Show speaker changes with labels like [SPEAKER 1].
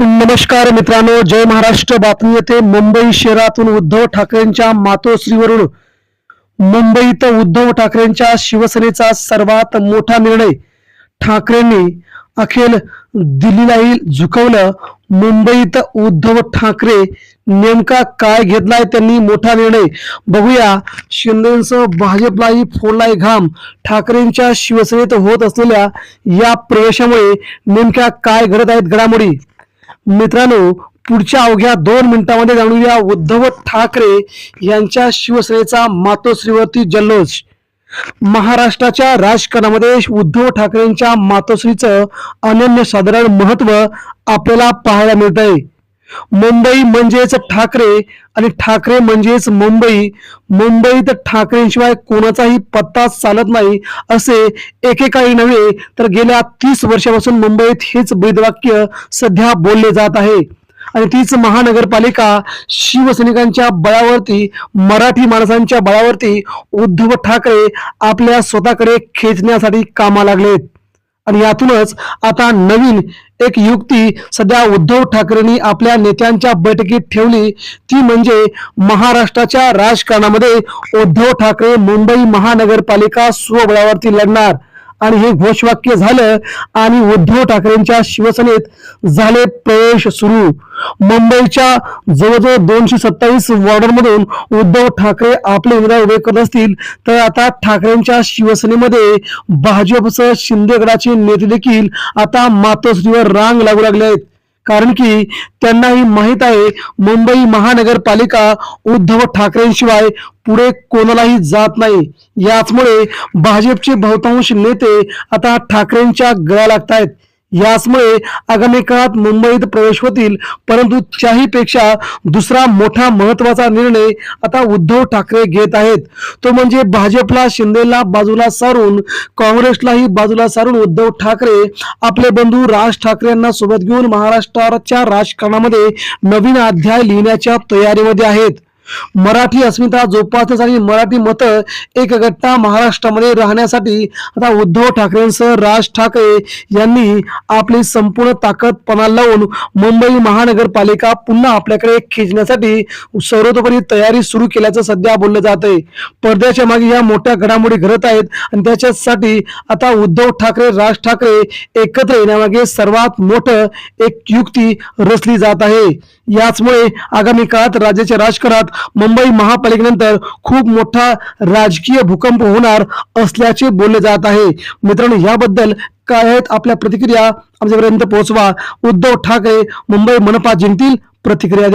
[SPEAKER 1] नमस्कार मित्रांनो जय महाराष्ट्र बातमी येथे मुंबई शहरातून उद्धव ठाकरेंच्या मातोश्रीवरून. मुंबईत उद्धव ठाकरेंच्या शिवसेनेचा सर्वात मोठा निर्णय. ठाकरेंनी अखेर दिल्लीलाही झुकवलं. मुंबईत उद्धव ठाकरे नेमका काय घेतलाय त्यांनी मोठा निर्णय. बघूया शिंदेसह भाजपलाही फोडलाय घाम. ठाकरेंच्या शिवसेनेत होत असलेल्या या प्रवेशामुळे नेमक्या काय घडत आहेत घडामोडी? मित्रांनो पुढच्या अवघ्या दोन मिनिटांमध्ये जाणूया उद्धव ठाकरे यांच्या शिवसेनेचा मातोश्रीवरती जल्लोष. महाराष्ट्राच्या राजकारणामध्ये उद्धव ठाकरेंच्या मातोश्रीचं अनन्यसाधारण महत्त्व आपल्याला पाहायला मिळत आहे मुंबई म्हणजेच ठाकरे आणि ठाकरे म्हणजेच मुंबई. मुंबईत ठाकरेंशिवाय कोणाचाही पत्ता चालत नाही असे एकेकाळी नव्हे तर गेल्या तीस वर्षापासून मुंबईत हेच ब्रीदवाक्य सध्या बोलले जात आहे. आणि तीच महानगरपालिका शिवसैनिकांच्या बळावरती मराठी माणसांच्या बळावरती उद्धव ठाकरे आपल्या स्वतःकडे खेचण्यासाठी कामा लागलेत. आणि यातूनच आता नवीन एक युक्ती सध्या उद्धव ठाकरेंनी आपल्या नेत्यांच्या बैठकीत ठेवली. ती म्हणजे महाराष्ट्राच्या राजकारणामध्ये उद्धव ठाकरे मुंबई महानगरपालिका स्वबळावरती लढणार. आणि हे घोषवाक्य झालं आणि उद्धव ठाकरेंच्या शिवसेनेत झाले प्रवेश सुरू. मुंबईच्या जवळजवळ दोनशे सत्तावीस वॉर्डरमधून उद्धव ठाकरे आपले उमेदवार उभे करत असतील तर आता ठाकरेंच्या शिवसेनेमध्ये भाजपसह शिंदेगडाचे नेते देखील आता मातोश्रीवर रांग लागू लागले आहेत. कारण की त्यांनाही माहीत आहे मुंबई महानगरपालिका उद्धव ठाकरेंशिवाय पुढे कोणालाही जात नाही. याचमुळे भाजपचे बहुतांश नेते आता ठाकरेंच्या गळा लागत आहेत याचमुळे आगामी काळात मुंबईत प्रवेश होतील परंतु त्याहीपेक्षा दुसरा मोठा महत्त्वाचा निर्णय आता उद्धव ठाकरे घेत आहेत. तो म्हणजे भाजपला शिंदेला बाजूला सारून काँग्रेसलाही बाजूला सारून उद्धव ठाकरे आपले बंधू राज ठाकरे यांना सोबत घेऊन महाराष्ट्राच्या राजकारणामध्ये नवीन अध्याय लिहिण्याच्या तयारीमध्ये आहेत. मराठी अस्मिता जोपासण्यासाठी मराठी मतं एकगट्टा महाराष्ट्रामध्ये राहण्यासाठी आता उद्धव ठाकरेंसह राज ठाकरे यांनी आपली संपूर्ण ताकद लावून मुंबई महानगरपालिका पुन्हा आपल्याकडे खेचण्यासाठी सर्वतोपरी तयारी सुरू केल्याचं सध्या बोललं जात आहे. पडद्याच्या मागे या मोठ्या घडामोडी घडत आहेत आणि त्याच्यासाठी आता उद्धव ठाकरे राज ठाकरे एकत्र येण्यामागे सर्वात मोठं एक युक्ती रचली जात आहे. याचमुळे आगामी काळात राज्याच्या राजकारणात मुंबई महापालिकेनंतर खूप मोठा राजकीय भूकंप होणार असल्याचे बोलले जात आहे. मित्रांनो याबद्दल काय आहेत आपल्या प्रतिक्रिया? आमच्यापर्यंत पोहोचवा. उद्धव ठाकरे मुंबई मनपा जिंकतील प्रतिक्रिया